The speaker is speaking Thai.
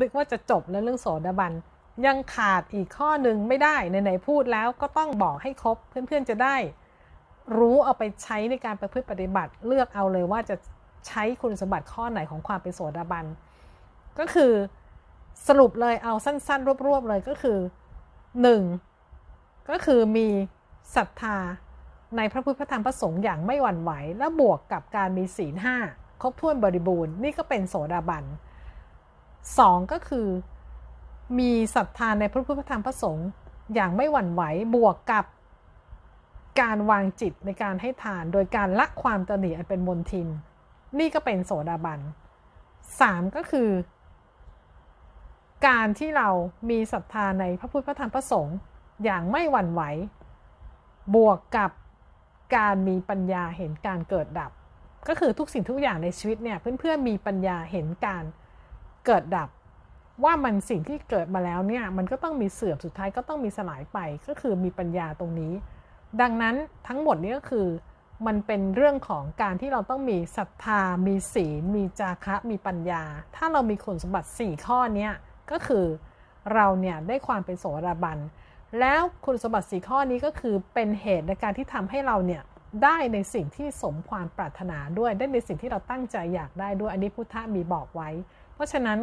นึกว่าจะจบแล้วเรื่องโสดาบัน ยังขาดอีกข้อหนึ่งไม่ได้ไหนๆพูดแล้วก็ต้องบอกให้ครบเพื่อนๆจะได้ รู้เอาไปใช้ในการประพฤติปฏิบัติ เลือกเอาเลยว่าจะใช้คุณสมบัติข้อไหนของความเป็นโสดาบัน ก็คือสรุปเลยเอาสั้นๆ รวบๆเลยก็คือ 1. ก็คือมีศรัทธาในพระพุทธธรรมพระสงฆ์อย่างไม่หวั่นไหว และบวกกับการมีศีลห้าครบถ้วนบริบูรณ์ นี่ก็เป็นโสดาบัน สองก็คือ มีศรัทธาในพระพุทธธรรมพระสงฆ์อย่างไม่หวั่นไหวบวกกับการวางจิตในการให้ทานโดยการละความตนีอันเป็นมนทิน นี่ก็เป็นโสดาบันสามก็คือ การที่เรามีศรัทธาในพระพุทธธรรมพระสงฆ์อย่างไม่หวั่นไหว บวกกับการมีปัญญาเห็นการเกิดดับ ก็คือทุกสิ่งทุกอย่างในชีวิตเนี่ยเพื่อนๆมีปัญญาเห็นการเเกิดดับว่ามันสิ่งที่เกิดมาแล้วเนี่ยมันก็ต้องมีเสื่อมสุดท้ายก็ต้องมีสลายไปก็คือมีปัญญาตรงนี้ ดังนั้นทั้งหมดนี้ก็คือ มันเป็นเรื่องของการที่เราต้องมีศรัทธา มีศีล มีจาคะมีปัญญา ถ้าเรามีคุณสมบัติ 4 ข้อนี้ก็คือเราเนี่ยได้ความเป็นโสดาบัน แล้วคุณสมบัติสีข้อนี้ก็คือเป็นเหตุในการที่ทำให้เราเนี่ยได้ในสิ่งที่สมความปรารถนาด้วยได้ในสิ่งที่เราตั้งใจอยากได้ด้วยอันนี้พุทธะมีบอกไว้ เพราะฉะนั้น